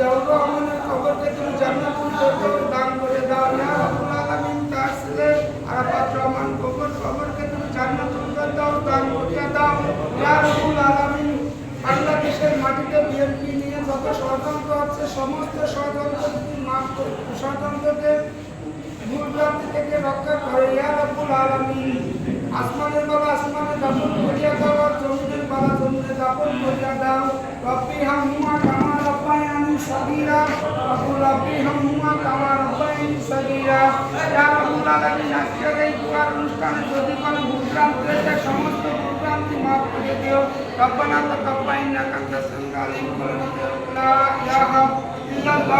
জরুরমনের কবরকে তুমি জান্নাতুল দান করে দাও। ইয়া রাব্বুল আলামিন তাসলে আরাফাত রহমান কবর কবরকে তুমি দান করে দাও। ইয়া আলামিন, বাংলাদেশের মাটিতে নিয়ে যত ষড়যন্ত্র হচ্ছে, সমস্ত ষড়যন্ত্র তুমি মাফ করে থেকে রক্ষা করো। ইয়া রাব্বুল আলামিন, আসমানের বালা আসমানে দাপন করিয়া দাও, আর জমিনের বালা জমিনে দাপন করিয়া দাও। রব্বি হামুমা রব্বি হামহুমা কামা রব্বায়ানি সগীরা ইয়া রব্বুল আলামিন আজকের এই পুরার অনুষ্ঠানে যদি কোনো ভুলভ্রান্তি হয়েছে সমস্ত ভুলভ্রান্তি মাফ করে দিও ইন্নাকা আনতাস সামিউল আলিম ওয়া লা ইলাহা ইল্লাল্লাহ মুহাম্মাদুর রাসূলুল্লাহ